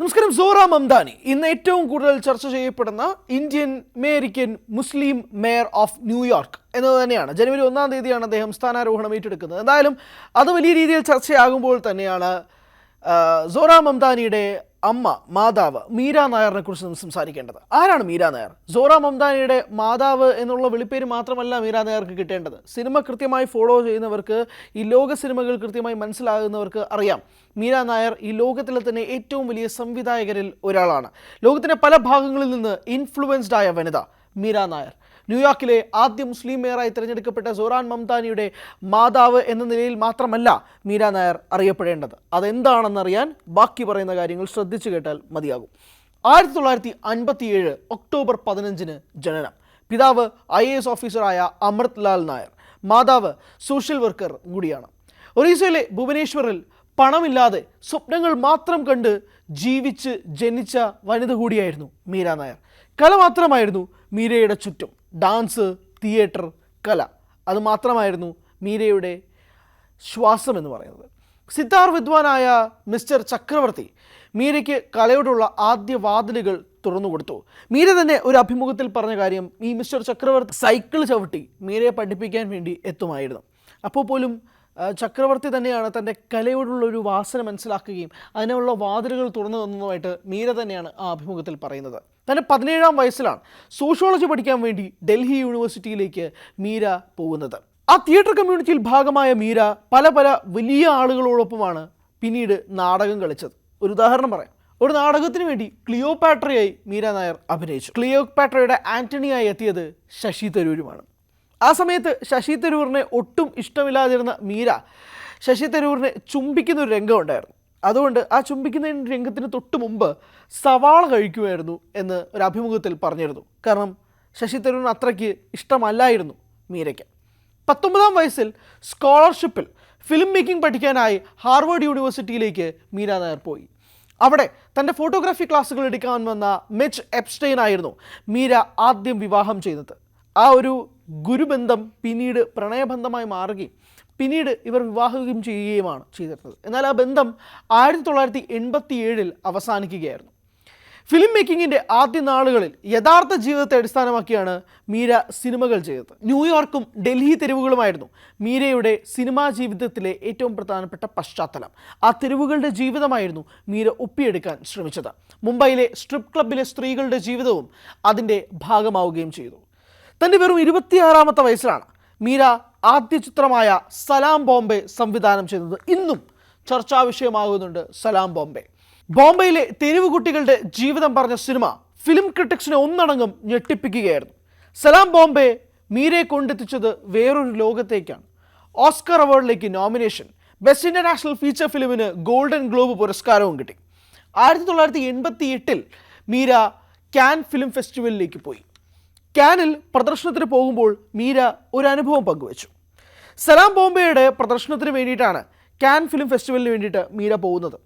നമസ്കാരം സോറ മംദാനി ഇന്ന് ഏറ്റവും കൂടുതൽ ചർച്ച ചെയ്യപ്പെടുന്ന Indian American Muslim mayor of New York എന്നത് തന്നെയാണ്. ജനുവരി ഒന്നാം തീയതിയാണ് അദ്ദേഹം സ്ഥാനാരോഹണം ഏറ്റെടുക്കുന്നത്. എന്തായാലും അത് വലിയ രീതിയിൽ ചർച്ചയാകുമ്പോൾ തന്നെയാണ് സോറ മംദാനിയുടെ അമ്മ മാതാവ് മീര നായറിനെ കുറിച്ച് നമുക്ക് സംസാരിക്കേണ്ടത്. ആരാണ് മീര നായർ? സോറ മംദാനിയുടെ മാതാവ് എന്നുള്ള വിളിപ്പേര് മാത്രമല്ല മീര നായർക്ക് കിട്ടേണ്ടത്. സിനിമ കൃത്യമായി ഫോളോ ചെയ്യുന്നവർക്ക് ഈ ലോക സിനിമകൾ കൃത്യമായി മനസ്സിലാകുന്നവർക്ക് അറിയാം. മീര നായർ ഈ ലോകത്തിലെ തന്നെ ഏറ്റവും വലിയ സംവിധായകരിൽ ഒരാളാണ്. ലോകത്തിന്റെ പല ഭാഗങ്ങളിൽ നിന്ന് ഇൻഫ്ലുവൻസ്ഡ് ആയ വനിത മീര നായർ. ന്യൂയോർക്കിലെ ആദ്യ മുസ്ലിം മേയറായി തിരഞ്ഞെടുക്കപ്പെട്ട സോറാൻ മംതാനിയുടെ മാതാവ് എന്ന നിലയിൽ മാത്രമല്ല മീര നായർ അറിയപ്പെടേണ്ടത്. അതെന്താണെന്നറിയാൻ ബാക്കി പറയുന്ന കാര്യങ്ങൾ ശ്രദ്ധിച്ചു കേട്ടാൽ മതിയാകും. ആയിരത്തി തൊള്ളായിരത്തി അൻപത്തിയേഴ് ഒക്ടോബർ പതിനഞ്ചിന് ജനനം. പിതാവ് ഐ എ എസ് ഓഫീസറായ അമൃത് ലാൽ നായർ. മാതാവ് സോഷ്യൽ വർക്കർ കൂടിയാണ്. ഒറീസയിലെ ഭുവനേശ്വറിൽ പണമില്ലാതെ സ്വപ്നങ്ങൾ മാത്രം കണ്ട് ജീവിച്ച് ജനിച്ച വനിത കൂടിയായിരുന്നു മീര നായർ. കല മാത്രമായിരുന്നു മീരയുടെ ചുറ്റും. ഡാൻസ് തിയേറ്റർ കല. അതുമാത്രമായിരുന്നു മീരയുടെ ശ്വാസം എന്ന് പറയുന്നത്. സിത്താർ വിദ്വാനായ മിസ്റ്റർ ചക്രവർത്തി മീരയ്ക്ക് കലയോടുള്ള ആദ്യ വാതിലുകൾ തുറന്നു കൊടുത്തു. മീര തന്നെ ഒരു അഭിമുഖത്തിൽ പറഞ്ഞ കാര്യം ഈ മിസ്റ്റർ ചക്രവർത്തി സൈക്കിൾ ചവിട്ടി മീരയെ പഠിപ്പിക്കാൻ വേണ്ടി എത്തുമായിരുന്നു. അപ്പോൾ പോലും ചക്രവർത്തി തന്നെയാണ് തന്റെ കലയോടുള്ള ഒരു വാസന മനസ്സിലാക്കുകയും അതിനുള്ള വാതിലുകൾ തുറന്നു തന്നതുമായിട്ട് മീര തന്നെയാണ് ആ അഭിമുഖത്തിൽ പറയുന്നത്. തന്റെ പതിനേഴാം വയസ്സിലാണ് സോഷ്യോളജി പഠിക്കാൻ വേണ്ടി ഡൽഹി യൂണിവേഴ്സിറ്റിയിലേക്ക് മീര പോകുന്നത്. ആ തിയേറ്റർ കമ്മ്യൂണിറ്റിയിൽ ഭാഗമായ മീര പല പല വലിയ ആളുകളോടൊപ്പമാണ് പിന്നീട് നാടകം കളിച്ചത്. ഒരു ഉദാഹരണം പറയാം. ഒരു നാടകത്തിന് വേണ്ടി ക്ലിയോപാട്രയായി മീര നായർ അഭിനയിച്ചു. ക്ലിയോപാട്രയുടെ ആന്റണിയായി എത്തിയത് ശശി തരൂരുമാണ്. ആ സമയത്ത് ശശി തരൂറിനെ ഒട്ടും ഇഷ്ടമില്ലാതിരുന്ന മീര ശശി തരൂറിനെ ചുംബിക്കുന്ന ഒരു രംഗമുണ്ടായിരുന്നു അതുകൊണ്ട് ആ ചുംബിക്കുന്ന രംഗത്തിന് തൊട്ട് മുമ്പ് സവാള കഴിക്കുമായിരുന്നു എന്ന് ഒരു അഭിമുഖത്തിൽ പറഞ്ഞിരുന്നു. കാരണം ശശി തരൂർ അത്രയ്ക്ക് ഇഷ്ടമല്ലായിരുന്നു മീരയ്ക്ക്. പത്തൊമ്പതാം വയസ്സിൽ സ്കോളർഷിപ്പിൽ ഫിലിം മേക്കിംഗ് പഠിക്കാനായി ഹാർവേഡ് യൂണിവേഴ്സിറ്റിയിലേക്ക് മീര നായർ പോയി. അവിടെ തന്റെ ഫോട്ടോഗ്രാഫി ക്ലാസ്സുകൾ എടുക്കാൻ വന്ന മിച്ച് എപ്സ്റ്റൈൻ ആയിരുന്നു മീര ആദ്യം വിവാഹം ചെയ്തത്. ആ ഒരു ഗുരുബന്ധം പിന്നീട് പ്രണയബന്ധമായി മാറുകയും പിന്നീട് ഇവർ വിവാഹം ചെയ്യുകയുമാണ് ചെയ്തിരുന്നത്. എന്നാൽ ആ ബന്ധം ആയിരത്തി തൊള്ളായിരത്തി എൺപത്തി ഏഴിൽ അവസാനിക്കുകയായിരുന്നു ഫിലിം മേക്കിങ്ങിന്റെ ആദ്യ നാളുകളിൽ യഥാർത്ഥ ജീവിതത്തെ അടിസ്ഥാനമാക്കിയാണ് മീര സിനിമകൾ ചെയ്തത്. ന്യൂയോർക്കും ഡൽഹി തെരുവുകളുമായിരുന്നു മീരയുടെ സിനിമാ ജീവിതത്തിലെ ഏറ്റവും പ്രധാനപ്പെട്ട പശ്ചാത്തലം. ആ തെരുവുകളുടെ ജീവിതമായിരുന്നു മീര ഒപ്പിയെടുക്കാൻ ശ്രമിച്ചത്. മുംബൈയിലെ സ്ട്രിപ്പ് ക്ലബിലെ സ്ത്രീകളുടെ ജീവിതവും അതിന്റെ ഭാഗമാവുകയും ചെയ്തു. തന്റെ വെറും ഇരുപത്തിയാറാമത്തെ വയസ്സിലാണ് മീര ആദ്യ ചിത്രമായ സലാം ബോംബെ സംവിധാനം ചെയ്തത് ഇന്നും ചർച്ചാ വിഷയമാകുന്നുണ്ട് സലാം ബോംബെ. ബോംബെയിലെ തെരുവ് കുട്ടികളുടെ ജീവിതം പറഞ്ഞ സിനിമ ഫിലിം ക്രിട്ടിക്സിനെ ഒന്നടങ്കം ഞെട്ടിപ്പിക്കുകയായിരുന്നു. സലാം ബോംബെ മീരയെ കൊണ്ടെത്തിച്ചത് വേറൊരു ലോകത്തേക്കാണ്. ഓസ്കർ അവാർഡിലേക്ക് നോമിനേഷൻ ബെസ്റ്റ് ഇന്റർനാഷണൽ ഫീച്ചർ ഫിലിമിന് ഗോൾഡൻ ഗ്ലോബ് പുരസ്കാരവും കിട്ടി. ആയിരത്തി തൊള്ളായിരത്തി എൺപത്തി എട്ടിൽ മീര ക്യാൻ ഫിലിം ഫെസ്റ്റിവലിലേക്ക് പോയി. ക്യാനിൽ പ്രദർശനത്തിന് പോകുമ്പോൾ മീര ഒരു അനുഭവം പങ്കുവച്ചു. സലാം ബോംബെയുടെ പ്രദർശനത്തിന് വേണ്ടിയിട്ടാണ് കാൻ ഫിലിം ഫെസ്റ്റിവലിന് വേണ്ടിയിട്ട് മീര പോകുന്നത്.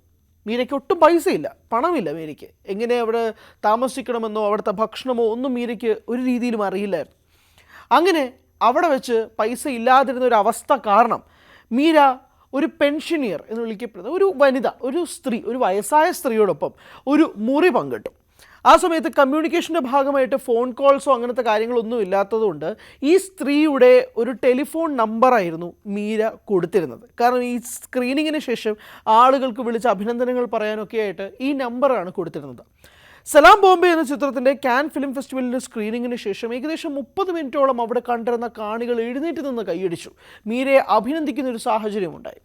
മീരയ്ക്ക് ഒട്ടും പൈസയില്ല പണമില്ല മീരയ്ക്ക്. എങ്ങനെ അവിടെ താമസിക്കണമെന്നോ അവിടുത്തെ ഭക്ഷണമോ ഒന്നും മീരയ്ക്ക് ഒരു രീതിയിലും അറിയില്ലായിരുന്നു. അങ്ങനെ അവിടെ വെച്ച് പൈസ ഇല്ലാതിരുന്ന ഒരു അവസ്ഥ കാരണം മീര ഒരു പെൻഷനിയർ എന്ന് വിളിക്കപ്പെടുന്ന ഒരു വനിത ഒരു സ്ത്രീ ഒരു വയസ്സായ സ്ത്രീയോടൊപ്പം ഒരു മുറി പങ്കിട്ടു. ആ സമയത്ത് കമ്മ്യൂണിക്കേഷന്റെ ഭാഗമായിട്ട് ഫോൺ കോൾസോ അങ്ങനത്തെ കാര്യങ്ങളൊന്നും ഇല്ലാത്തതുകൊണ്ട് ഈ സ്ത്രീയുടെ ഒരു ടെലിഫോൺ നമ്പറായിരുന്നു മീര കൊടുത്തിരുന്നത്. കാരണം ഈ സ്ക്രീനിങ്ങിന് ശേഷം ആളുകൾക്ക് വിളിച്ച് അഭിനന്ദനങ്ങൾ പറയാനൊക്കെ ആയിട്ട് ഈ നമ്പറാണ് കൊടുത്തിരുന്നത്. സലാം ബോംബെ എന്ന ചിത്രത്തിന്റെ ക്യാൻ ഫിലിം ഫെസ്റ്റിവലിന്റെ സ്ക്രീനിങ്ങിന് ശേഷം ഏകദേശം മുപ്പത് മിനിറ്റോളം അവിടെ കണ്ടിരുന്ന കാണികൾ എഴുന്നേറ്റ് നിന്ന് കൈയടിച്ചു. മീരയെ അഭിനന്ദിക്കുന്ന ഒരു സാഹചര്യമുണ്ടായി.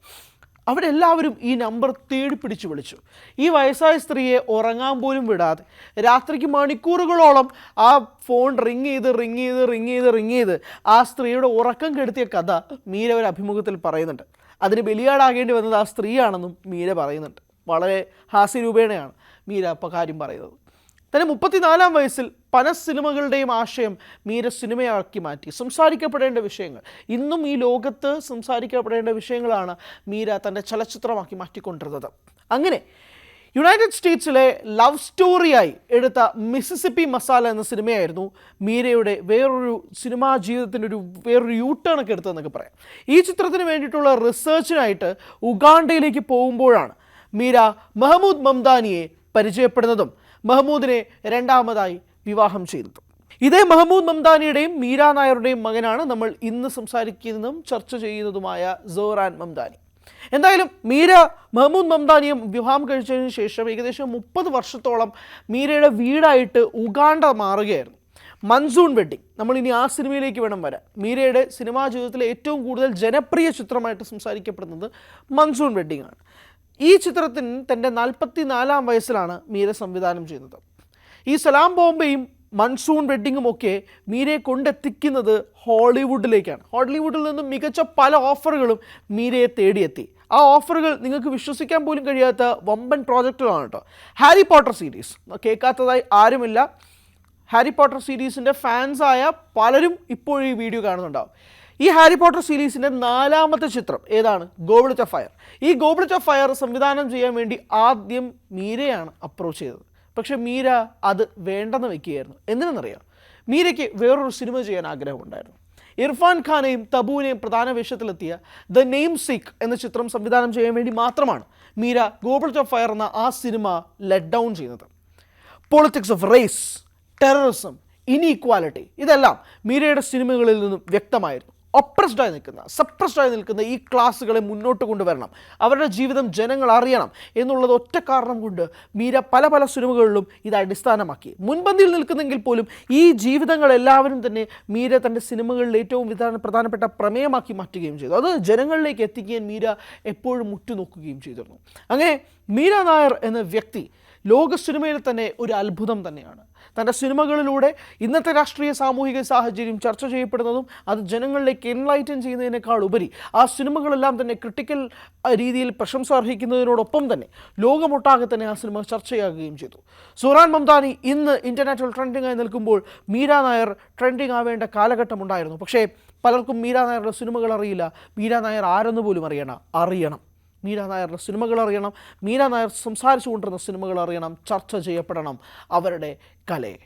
അവിടെ എല്ലാവരും ഈ നമ്പർ തേടി പിടിച്ചു വിളിച്ചു. ഈ വയസ്സായ സ്ത്രീയെ ഉറങ്ങാൻ പോലും വിടാതെ രാത്രിക്ക് മണിക്കൂറുകളോളം ആ ഫോൺ റിങ് ചെയ്ത് റിങ് ചെയ്ത് റിങ് ചെയ്ത് റിങ് ചെയ്ത് ആ സ്ത്രീയുടെ ഉറക്കം കെടുത്തിയ കഥ മീര ഒരു അഭിമുഖത്തിൽ പറയുന്നുണ്ട്. അതിന് ബലിയാടാകേണ്ടി വന്നത് ആ സ്ത്രീയാണെന്നും മീര പറയുന്നുണ്ട്. വളരെ ഹാസ്യരൂപേണയാണ് മീര അപ്പോൾ കാര്യം പറയുന്നത്. തന്നെ മുപ്പത്തിനാലാം വയസ്സിൽ പല സിനിമകളുടെയും ആശയം മീര സിനിമയാക്കി മാറ്റി. സംസാരിക്കപ്പെടേണ്ട വിഷയങ്ങൾ. ഇന്നും ഈ ലോകത്ത് സംസാരിക്കപ്പെടേണ്ട വിഷയങ്ങളാണ് മീര തന്റെ ചലച്ചിത്രമാക്കി മാറ്റിക്കൊണ്ടിരുന്നത്. അങ്ങനെ യുണൈറ്റഡ് സ്റ്റേറ്റ്സിലെ ലവ് സ്റ്റോറിയായി എടുത്ത മിസിസിപ്പി മസാല എന്ന സിനിമയായിരുന്നു മീരയുടെ വേറൊരു സിനിമാ ജീവിതത്തിന്റെ ഒരു വേറൊരു യൂട്ടേണൊക്കെ എടുത്തതെന്നൊക്കെ പറയാം. ഈ ചിത്രത്തിന് വേണ്ടിയിട്ടുള്ള റിസർച്ചിനായിട്ട് ഉഗാണ്ടയിലേക്ക് പോകുമ്പോഴാണ് മീര മെഹമ്മൂദ് മംദാനിയെ പരിചയപ്പെടുന്നതും മെഹമ്മൂദിനെ രണ്ടാമതായി വിവാഹം ചെയ്തു. ഇതേ മഹമ്മൂദ് മംദാനിയുടെയും മീര നായരുടെയും മകനാണ് നമ്മൾ ഇന്ന് സംസാരിക്കുന്നതും ചർച്ച ചെയ്യുന്നതുമായ സോറാൻ മംദാനി. എന്തായാലും മീര മഹമ്മൂദ് മംദാനിയും വിവാഹം കഴിച്ചതിന് ശേഷം ഏകദേശം മുപ്പത് വർഷത്തോളം മീരയുടെ വീടായിട്ട് ഉഗാണ്ട മാറുകയായിരുന്നു. മൺസൂൺ വെഡ്ഡിങ് നമ്മൾ ഇനി ആ സിനിമയിലേക്ക് വേണം വരാൻ. മീരയുടെ സിനിമാ ജീവിതത്തിലെ ഏറ്റവും കൂടുതൽ ജനപ്രിയ ചിത്രമായിട്ട് സംസാരിക്കപ്പെടുന്നത് മൺസൂൺ വെഡ്ഡിംഗ് ആണ്. ഈ ചിത്രത്തിന് തന്റെ നാൽപ്പത്തി നാലാം വയസ്സിലാണ് മീര സംവിധാനം ചെയ്യുന്നത്. ഈ സലാം ബോംബെയും മൺസൂൺ വെഡ്ഡിങ്ങും ഒക്കെ മീരയെ കൊണ്ടെത്തിക്കുന്നത് ഹോളിവുഡിലേക്കാണ്. ഹോളിവുഡിൽ നിന്നും മികച്ച പല ഓഫറുകളും മീരയെ തേടിയെത്തി. ആ ഓഫറുകൾ നിങ്ങൾക്ക് വിശ്വസിക്കാൻ പോലും കഴിയാത്ത വമ്പൻ പ്രോജക്റ്റുകളാണ് കേട്ടോ. Harry Potter series. കേൾക്കാത്തതായി ആരുമില്ല. ഹാരി പോട്ടർ സീരീസിന്റെ ഫാൻസായ പലരും ഇപ്പോൾ ഈ വീഡിയോ കാണുന്നുണ്ടാവും. ഈ ഹാരി പോട്ടർ സീരീസിന്റെ നാലാമത്തെ ചിത്രം ഏതാണ്? Goblet of Fire. ഈ ഗോബിളിറ്റ് ഓഫ് ഫയർ സംവിധാനം ചെയ്യാൻ വേണ്ടി ആദ്യം മീരയാണ് അപ്രോച്ച് ചെയ്തത്. പക്ഷേ മീര അത് വേണ്ടെന്ന് വെക്കുകയായിരുന്നു. എന്തിനെന്നറിയാം? മീരയ്ക്ക് വേറൊരു സിനിമ ചെയ്യാൻ ആഗ്രഹമുണ്ടായിരുന്നു. ഇർഫാൻ ഖാനെയും തബുവിനെയും പ്രധാന വേഷത്തിലെത്തിയ ദ നെയിം സീക്ക് എന്ന ചിത്രം സംവിധാനം ചെയ്യാൻ വേണ്ടി മാത്രമാണ് മീര ഗോബിളിറ്റ് ഓഫ് ഫയർ എന്ന ആ സിനിമ ലെറ്റ് ഡൗൺ ചെയ്യുന്നത്. Politics of race terrorism inequality ഇതെല്ലാം മീരയുടെ സിനിമകളിൽ നിന്നും വ്യക്തമായിരുന്നു. ഒപ്രസ്ഡായി നിൽക്കുന്ന സപ്രസ്ഡായി നിൽക്കുന്ന ഈ ക്ലാസ്സുകളെ മുന്നോട്ട് കൊണ്ടുവരണം. അവരുടെ ജീവിതം ജനങ്ങൾ അറിയണം എന്നുള്ളത് ഒറ്റ കാരണം കൊണ്ട് മീര പല പല സിനിമകളിലും ഇത് അടിസ്ഥാനമാക്കി. മുൻപന്തിയിൽ നിൽക്കുന്നെങ്കിൽ പോലും ഈ ജീവിതങ്ങൾ എല്ലാവരും തന്നെ മീര തന്റെ സിനിമകളിൽ ഏറ്റവും വിധാന പ്രധാനപ്പെട്ട പ്രമേയമാക്കി മാറ്റുകയും ചെയ്തു. അത് ജനങ്ങളിലേക്ക് എത്തിക്കാൻ മീര എപ്പോഴും മുറ്റുനോക്കുകയും ചെയ്തിരുന്നു. അങ്ങനെ മീര നായർ എന്ന വ്യക്തി ലോക സിനിമയിൽ തന്നെ ഒരു അത്ഭുതം തന്നെയാണ്. തന്റെ സിനിമകളിലൂടെ ഇന്നത്തെ രാഷ്ട്രീയ സാമൂഹിക സാഹചര്യം ചർച്ച ചെയ്യപ്പെടുന്നതും അത് ജനങ്ങളിലേക്ക് എൻലൈറ്റൻ ചെയ്യുന്നതിനേക്കാൾ ഉപരി ആ സിനിമകളെല്ലാം തന്നെ ക്രിട്ടിക്കൽ രീതിയിൽ പ്രശംസ അർഹിക്കുന്നതിനോടൊപ്പം തന്നെ ലോകമൊട്ടാകെ തന്നെ ആ സിനിമ ചർച്ചയാകുകയും ചെയ്തു. സുറാൻ മംദാനി ഇന്ന് ഇന്റർനാഷണൽ ട്രെൻഡിംഗ് ആയി നിൽക്കുമ്പോൾ മീര നായർ ട്രെൻഡിംഗ് ആവേണ്ട കാലഘട്ടമുണ്ടായിരുന്നു. പക്ഷേ പലർക്കും മീര നായരുടെ സിനിമകൾ അറിയില്ല. മീര നായർ ആരെന്ന് പോലും അറിയണം അറിയണം. മീര നായരുടെ സിനിമകൾ അറിയണം. മീര നായർ സംസാരിച്ചു കൊണ്ടിരുന്ന സിനിമകൾ അറിയണം. ചർച്ച ചെയ്യപ്പെടണം. അവരുടെ കലയെ.